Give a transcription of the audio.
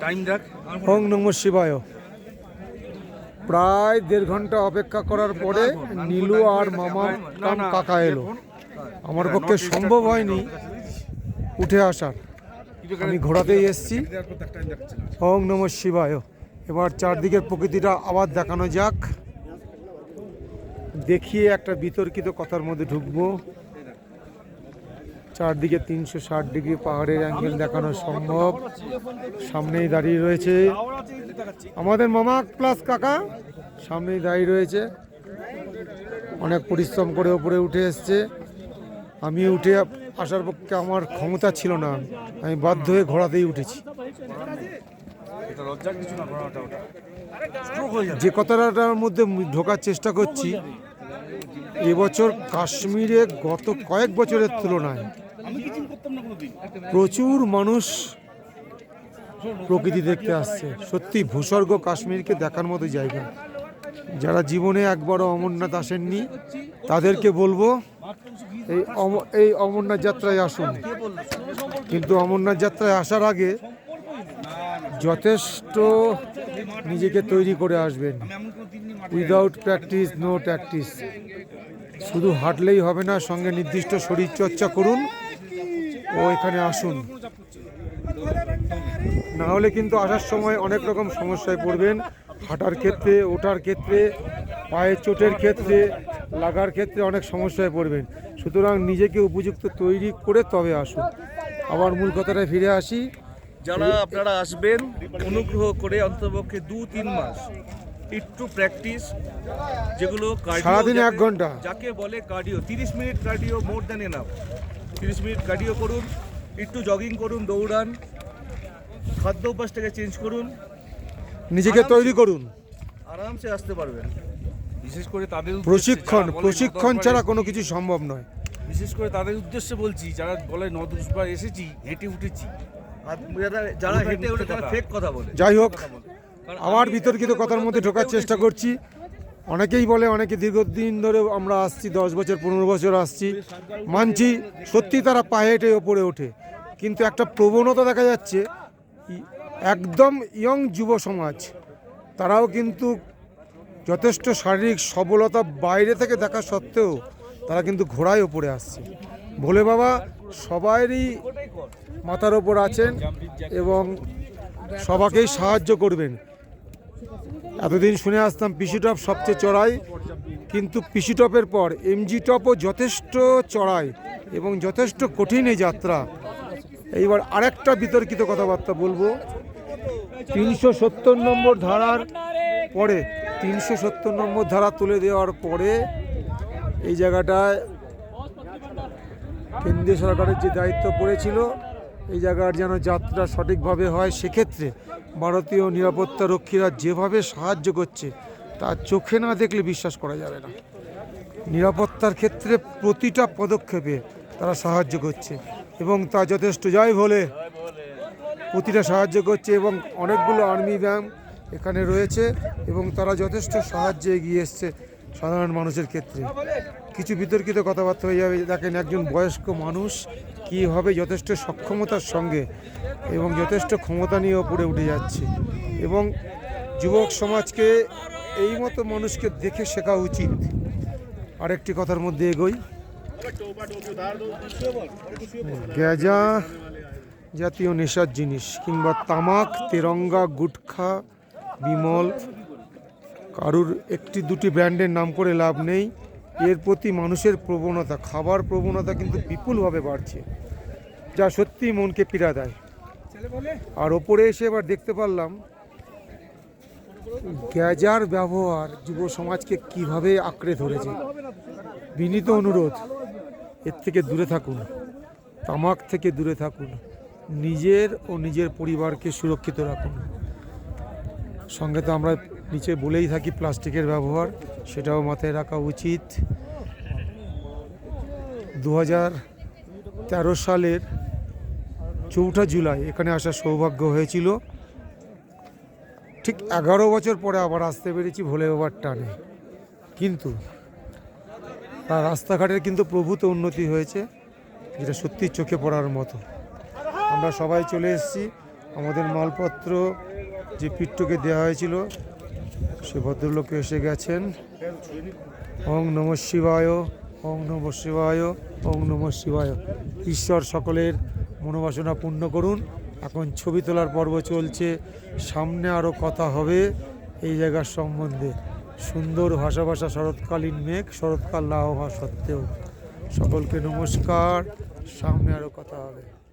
Time দেখ ওং নম শিবায় প্রায় দেড় ঘণ্টা অপেক্ষা করার পরে নীলু আর মামা কাম কাকা এলো আমার পক্ষে সম্ভব হয়নি উঠে আসার আমি ঘোড়াতেই এসছি ওং নম শিবায় এবার চারদিকের প্রকৃতিটা আবার দেখানো যাক দেখিয়ে একটা বিতর্কিত কথার মধ্যে ঢুকবো চারদিকে তিনশো ষাট ডিগ্রি পাহাড়ের অ্যাঙ্গেল দেখানো সম্ভব। সামনেই দাঁড়িয়ে রয়েছে। আমাদের মামা প্লাস কাকা সামনেই দাঁড়িয়ে রয়েছে। অনেক পরিশ্রম করে ওপরে উঠে এসছে। আমি উঠে আসার পক্ষে আমার ক্ষমতা ছিল না। আমি বাধ্য হয়ে ঘোড়াতেই উঠেছি। যে কথাটার মধ্যে ঢোকার চেষ্টা করছি এবছর কাশ্মীরে গত কয়েক বছরের তুলনায় প্রচুর মানুষ প্রকৃতি দেখতে আসছে। সত্যি, ভূস্বর্গ কাশ্মীরকে দেখার মতো জায়গা। যারা জীবনে একবারও অমরনাথ আসেননি, তাদেরকে বলব, এই এই অমরনাথ যাত্রায় আসুন। কিন্তু অমরনাথ যাত্রায় আসার আগে যথেষ্ট নিজেকে তৈরি করে আসবেন। উইদাউট প্র্যাকটিস নো প্র্যাকটিস শুধু হাঁটলেই হবে না, সঙ্গে নির্দিষ্ট শরীরচর্চা করুন। ও এখানে আসুন। না হলে কিন্তু আসার সময় অনেক রকম সমস্যায় পড়বেন। হাঁটার ক্ষেত্রে ওঠার ক্ষেত্রে পায়ের চোটের ক্ষেত্রে লাগার ক্ষেত্রে অনেক সমস্যায় পড়বেন। সুতরাং নিজেকে উপযুক্ত তৈরি করে তবে আসুন। আবার মূল কথাটায় ফিরে আসি। যারা আপনারা আসবেন অনুগ্রহ করে অন্ততপক্ষে দু তিন মাস একটু প্র্যাকটিস যেগুলো সারাদিনে এক ঘণ্টা। যাকে বলে কার্ডিও তিরিশ minute cardio more than enough তিরিশ মিনিট কার্ডিও করুন একটু জগিং করুন দৌড়ান খাদ্য অভ্যাসটাকে চেঞ্জ করুন। নিজেকে তৈরি করুন। আরামসে আসতে পারবেন। বিশেষ করে তাদের প্রশিক্ষণ প্রশিক্ষণ ছাড়া কোনো কিছু সম্ভব নয়। বিশেষ করে তাদের উদ্দেশ্যে বলছি যারা বলে ন দশবার এসেছি হেঁটে উঠেছি। আর যারা যারা হেঁটে উঠে তারা ফেক কথা বলে। যাই হোক আবার বিতর্কিত কথার মধ্যে ঢোকার চেষ্টা করছি। অনেকেই বলে, অনেকে দীর্ঘদিন ধরে আমরা আসছি, দশ বছর, পনেরো বছর আসছি। মানছি সত্যি তারা পায়ে হেঁটে ওপরে ওঠে। কিন্তু একটা প্রবণতা দেখা যাচ্ছে একদম ইয়ং যুব সমাজ, তারাও কিন্তু যথেষ্ট শারীরিক সবলতা বাইরে থেকে দেখা সত্ত্বেও তারা কিন্তু ঘোড়ায় ওপরে আসছে। ভোলে বাবা সবারই মাথার ওপর আছেন এবং সবাকেই সাহায্য করবেন। এতদিন শুনে আসতাম পিসি টপ সবচেয়ে চড়াই, কিন্তু পিসি টপের পর এমজি টপও যথেষ্ট চড়াই এবং যথেষ্ট কঠিন এই যাত্রা। এইবার আরেকটা বিতর্কিত কথাবার্তা বলব। তিনশো সত্তর নম্বর ধারার পরে, তিনশো সত্তর নম্বর ধারা তুলে দেওয়ার পরে এই জায়গাটায় কেন্দ্রীয় সরকারের যে দায়িত্ব পড়েছিল এই জায়গার যেন যাত্রা সঠিকভাবে হয়, সেক্ষেত্রে ভারতীয় নিরাপত্তা রক্ষীরা যেভাবে সাহায্য করছে তা চোখে না দেখলে বিশ্বাস করা যাবে না। নিরাপত্তার ক্ষেত্রে প্রতিটা পদক্ষেপে তারা সাহায্য করছে এবং তা যথেষ্ট যাই বলে প্রতিটা সাহায্য করছে এবং অনেকগুলো আর্মি ব্যায়াম এখানে রয়েছে এবং তারা যথেষ্ট সাহায্যে এগিয়ে এসছে সাধারণ মানুষের ক্ষেত্রে। কিছু বিতর্কিত কথাবার্তা হয়ে যাবে। দেখেন একজন বয়স্ক মানুষ কীভাবে যথেষ্ট সক্ষমতার সঙ্গে এবং যথেষ্ট ক্ষমতা নিয়ে ওপরে উঠে যাচ্ছে। এবং যুবক সমাজকে এই মতো মানুষকে দেখে শেখা উচিত। আরেকটি কথার মধ্যে এগোই। গ্যাজা জাতীয় নেশার জিনিস কিংবা তামাক, তেরঙ্গা, গুটখা, বিমল, কারুর একটি দুটি ব্র্যান্ডের নাম করে লাভ নেই। এর প্রতি মানুষের প্রবণতা, খাবার প্রবণতা কিন্তু বিপুলভাবে বাড়ছে, যা সত্যি মনকে পীড়া দেয়। আর ওপরে এসে এবার দেখতে পারলাম, গ্যাজার ব্যবহার যুব সমাজকে কীভাবে আঁকড়ে ধরেছে। বিনীত অনুরোধ, এর থেকে দূরে থাকুন, তামাক থেকে দূরে থাকুন, নিজের ও নিজের পরিবারকে সুরক্ষিত রাখুন। সঙ্গে তো আমরা নিচে বলেই থাকি, প্লাস্টিকের ব্যবহার, সেটাও মাথায় রাখা উচিত। দু হাজার তেরো সালের চৌঠা জুলাই, এখানে আসার সৌভাগ্য হয়েছিল। ঠিক এগারো বছর পরে আবার আসতে পেরেছি ভোলে বাবার টানে। কিন্তু তার রাস্তাঘাটের কিন্তু প্রভূত উন্নতি হয়েছে, যেটা সত্যি চোখে পড়ার মতো। আমরা সবাই চলে এসেছি। আমাদের মালপত্র যে পিট্টুকে দেওয়া হয়েছিল সে ভদ্রলোক এসে গেছেন। ওং নম শিবায়, ওং নম শিবায়, ওং নম শিবায়। ঈশ্বর সকলের মনোবাসনা পূর্ণ করুন। এখন ছবি তোলার পর্ব চলছে। সামনে আরও কথা হবে এই জায়গার সম্বন্ধে। সুন্দর ভাষা ভাষা শরৎকালীন মেঘ, শরৎকাল না হওয়া সত্ত্বেও। সকলকে নমস্কার। সামনে আরও কথা হবে।